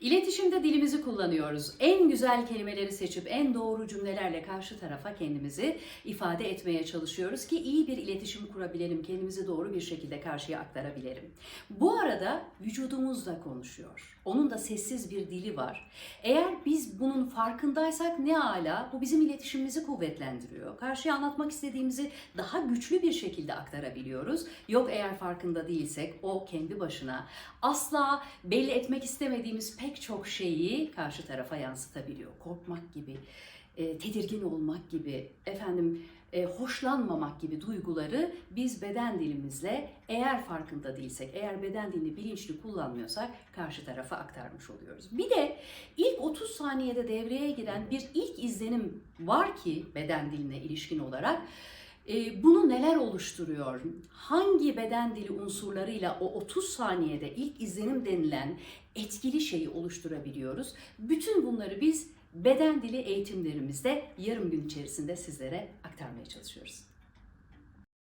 İletişimde dilimizi kullanıyoruz. En güzel kelimeleri seçip en doğru cümlelerle karşı tarafa kendimizi ifade etmeye çalışıyoruz ki iyi bir iletişim kurabilelim, kendimizi doğru bir şekilde karşıya aktarabilelim. Bu arada vücudumuz da konuşuyor. Onun da sessiz bir dili var. Eğer biz bunun farkındaysak ne ala bu bizim iletişimimizi kuvvetlendiriyor. Karşıya anlatmak istediğimizi daha güçlü bir şekilde aktarabiliyoruz. Yok eğer farkında değilsek o kendi başına asla belli etmek istemediğimiz pek çok şeyi karşı tarafa yansıtabiliyor. Korkmak gibi, e, tedirgin olmak gibi, efendim e, hoşlanmamak gibi duyguları biz beden dilimizle eğer farkında değilsek, eğer beden dilini bilinçli kullanmıyorsak karşı tarafa aktarmış oluyoruz. Bir de ilk 30 saniyede devreye giren bir ilk izlenim var ki beden diline ilişkin olarak bunu neler oluşturuyor? Hangi beden dili unsurlarıyla o 30 saniyede ilk izlenim denilen etkili şeyi oluşturabiliyoruz? Bütün bunları biz beden dili eğitimlerimizde yarım gün içerisinde sizlere aktarmaya çalışıyoruz.